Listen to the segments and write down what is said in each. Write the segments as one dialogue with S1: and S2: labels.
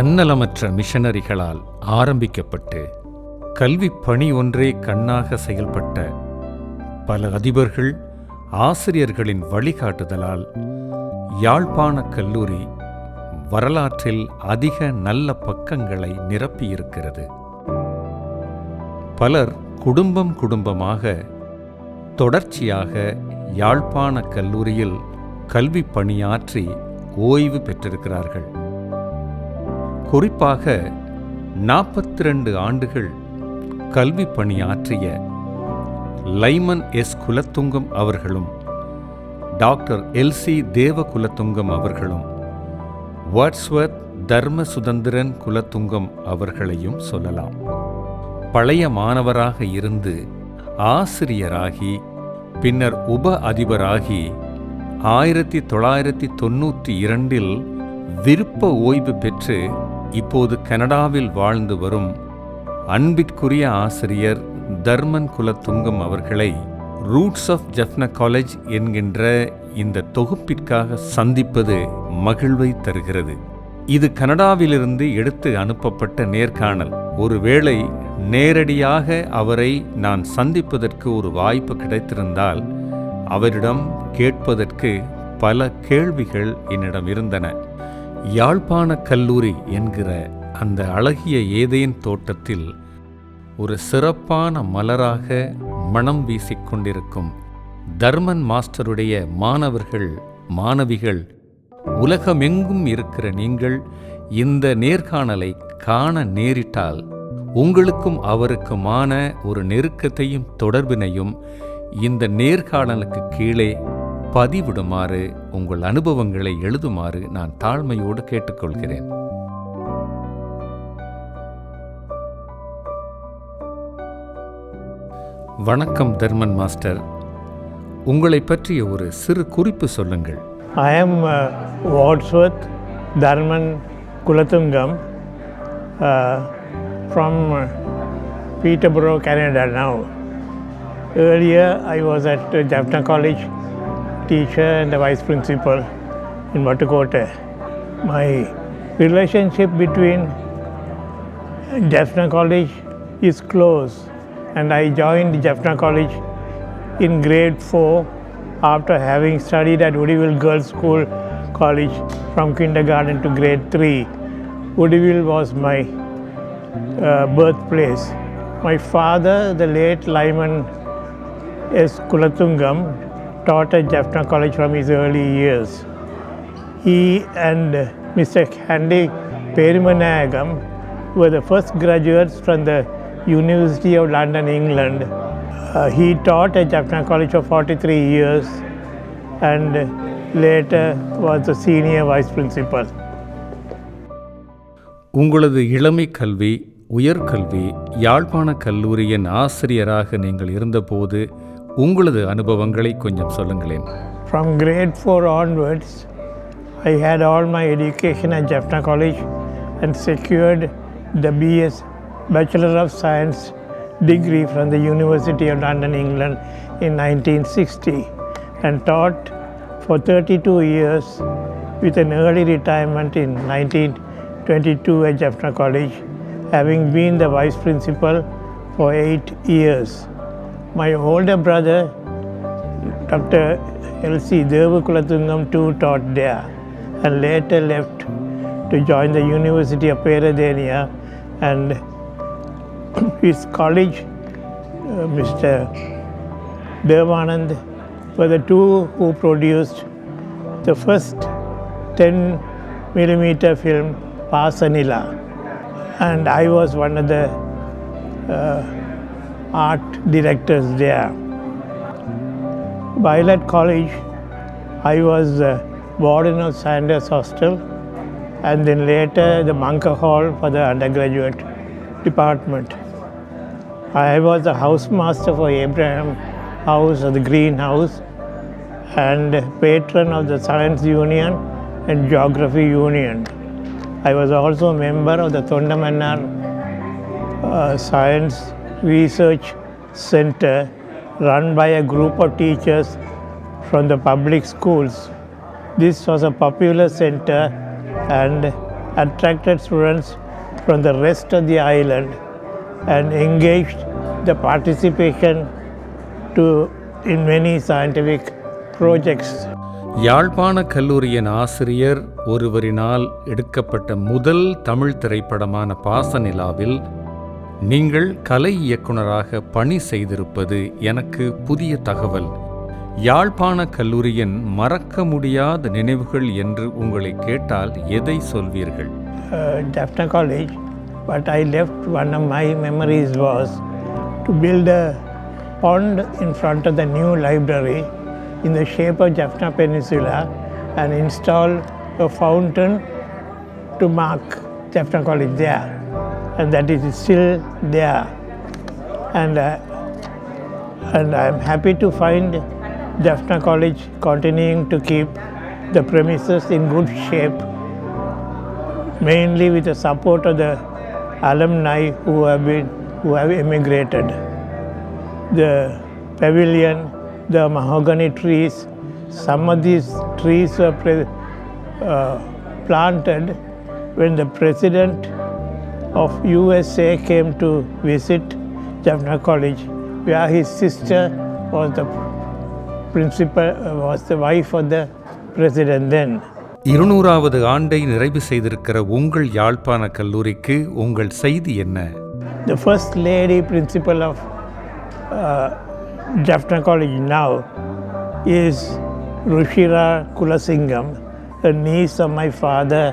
S1: தன்னலமற்ற மிஷனரிகளால் ஆரம்பிக்கப்பட்டு கல்வி பணி ஒன்றே கண்ணாக செயல்பட்ட பல அதிபர்கள் ஆசிரியர்களின் வழிகாட்டுதலால் யாழ்ப்பாண கல்லூரி வரலாற்றில் அதிக நல்ல பக்கங்களை நிரப்பியிருக்கிறது. பலர் குடும்பம் குடும்பமாக தொடர்ச்சியாக யாழ்ப்பாண கல்லூரியில் கல்வி பணியாற்றி ஓய்வு பெற்றிருக்கிறார்கள். குறிப்பாக நாற்பத்தி ரெண்டு ஆண்டுகள் கல்வி பணியாற்றிய லைமன் எஸ். குலத்துங்கம் அவர்களும் டாக்டர் எல்சி தேவகுலத்துங்கம் அவர்களும் வாட்ஸ்வர்த் தர்ம சுதந்திரன் குலத்துங்கம் அவர்களையும் சொல்லலாம். பழைய மாணவராக இருந்து ஆசிரியராகி பின்னர் உப அதிபராகி ஆயிரத்தி தொள்ளாயிரத்தி தொண்ணூற்றி இரண்டில் விருப்ப ஓய்வு பெற்று இப்போது கனடாவில் வாழ்ந்து வரும் அன்பிற்குரிய ஆசிரியர் தர்மன் குலத்துங்கம் அவர்களை ரூட்ஸ் ஆஃப் ஜெஃப்னா காலேஜ் என்கின்ற இந்த தொகுப்பிற்காக சந்திப்பது மகிழ்வை தருகிறது. இது கனடாவிலிருந்து எடுத்து அனுப்பப்பட்ட நேர்காணல். ஒருவேளை நேரடியாக அவரை நான் சந்திப்பதற்கு ஒரு வாய்ப்பு கிடைத்திருந்தால் அவரிடம் கேட்பதற்கு பல கேள்விகள் என்னிடம் இருந்தன. யாழ்ப்பாண கல்லூரி என்கிற அந்த அழகிய ஏதேன் தோட்டத்தில் ஒரு சிறப்பான மலராக மனம் வீசிக்கொண்டிருக்கும் தர்மன் மாஸ்டருடைய மாணவர்கள் மாணவிகள் உலகமெங்கும் இருக்கிற நீங்கள் இந்த நேர்காணலை காண நேரிட்டால் உங்களுக்கும் அவருக்குமான ஒரு நெருக்கத்தையும் தொடர்பினையும் இந்த நேர்காணலுக்கு கீழே பதிவிடுமாறு உங்கள் அனுபவங்களை எழுதுமாறு நான் தாழ்மையோடு கேட்டுக்கொள்கிறேன் வணக்கம் தர்மன் மாஸ்டர் உங்களை பற்றிய ஒரு சிறு குறிப்பு சொல்லுங்கள்
S2: I am வாட்ஸ்வத் Dharman Kulatungam from Peterborough Canada now Earlier, I was at Jaffna college teacher and the vice principal in Vatukote. My relationship between Jaffna College is close, and I joined Jaffna College in grade 4 after having studied at Woodville Girls School College from kindergarten to grade 3. Woodville was my uh, birthplace. My father, the late Lyman S. Kulatungam, taught at Jaffna College from his early years. He and Mr. Handy Perimanagam were the first graduates from the University of London, England. Uh, he taught at Jaffna College for 43 years and later was the senior vice principal.
S1: உங்களது இளமை கல்வி உயர்கல்வி யாழ்ப்பாண கல்லூரியின் ஆசிரியராக நீங்கள் இருந்தபோது உங்களது அனுபவங்களை கொஞ்சம் சொல்லுங்களேன்
S2: From grade 4 onwards, I had all my education at Jaffna College and secured the BS Bachelor of Science degree from the University of London, England in 1960 and taught for 32 years with an early retirement in 1922 at Jaffna College, having been the vice principal for eight years. My older brother, Dr. L.C. Devakulathungam too taught there and later left to join the University of Peradeniya and his college, uh, Mr. Devanand, were the two who produced the first 10 millimeter film Pasanila and I was one of the uh, art directors there. While at college, I was uh, warden of Sanders Hostel and then later the Monka Hall for the undergraduate department. I was the housemaster for Abraham House or the Green House and patron of the Science Union and Geography Union. I was also a member of the Thondamanar uh, Science Research Center run by a group of teachers from the public schools. This was a popular center and attracted students from the rest of the island and engaged the participation to in many scientific projects.
S1: யாழ்ப்பாண கல்லூரியின் ஆசிரியர் ஒருவரினால் எடுக்கப்பட்ட முதல் தமிழ் திரைப்படமான பாசநிலாவில் நீங்கள் கலை இயக்குனராக பணி செய்திருப்பது எனக்கு புதிய தகவல் யாழ்ப்பாண கல்லூரியின் மறக்க முடியாத நினைவுகள் என்று உங்களை கேட்டால் எதை சொல்வீர்கள்
S2: uh, Jaffna College, but I left one of my memories was to build a pond in front of the new library in the shape of Jaffna Peninsula and install a fountain to mark Jaffna College there. And that is still there. And, uh, and I'm happy to find Jaffna College continuing to keep the premises in good shape mainly with the support of the alumni who have been who have emigrated. The pavilion, the mahogany trees, some of these trees were uh, planted when the president of USA came to visit Jaffna College, where his sister was the principal, uh, was the wife of the president then.
S1: இருநூறாவது ஆண்டை நிறைவு செய்திருக்கிற உங்கள் யாழ்ப்பாண கல்லூரிக்கு உங்கள் செய்தி என்ன
S2: The first lady principal of uh, Jaffna College now is Rushira Kulasingam, the niece of my father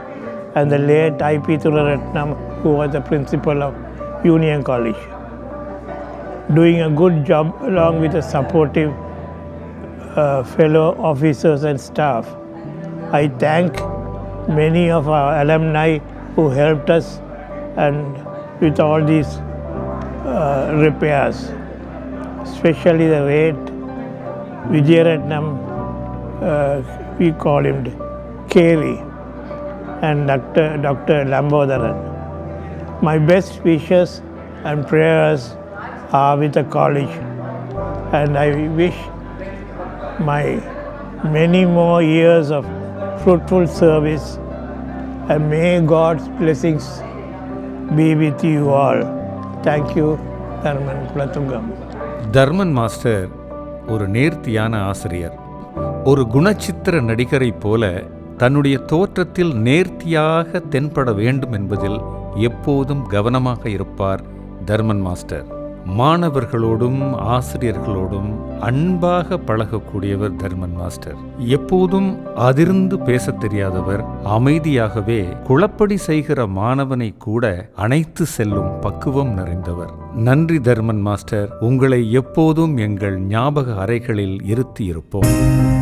S2: and the late I.P. Thuraratnam, who was the principal of Union College. Doing a good job along with the supportive uh, fellow officers and staff. I thank many of our alumni who helped us and with all these uh, repairs, especially the late Vijayaratnam, uh, we call him Keri, and Dr. Dr. Lambodaran. My best wishes and prayers are with the college, and I wish my many more years of fruitful service and may God's blessings be with you all. Thank you, Dharman Kulatungam.
S1: Dharman master ஒரு நேர்த்தியான ஆசிரியர் ஒரு குணச்சித்திர நடிகரைப் போல தன்னுடைய தோற்றத்தில் நேர்த்தியாக தென்பட வேண்டும் என்பதில் எப்போதும் கவனமாக இருப்பார் தர்மன் மாஸ்டர். மாணவர்களோடும் ஆசிரியர்களோடும் அன்பாக பழகக்கூடியவர் தர்மன் மாஸ்டர். எப்போதும் அதிர்ந்து பேசத் தெரியாதவர் அமைதியாகவே குளப்படி செய்கிற மாணவனை கூட அணைத்து செல்லும் பக்குவம் நிறைந்தவர். நன்றி தர்மன் மாஸ்டர். உங்களை எப்போதும் எங்கள் ஞாபக அறைகளில் இருத்தி இருப்போம்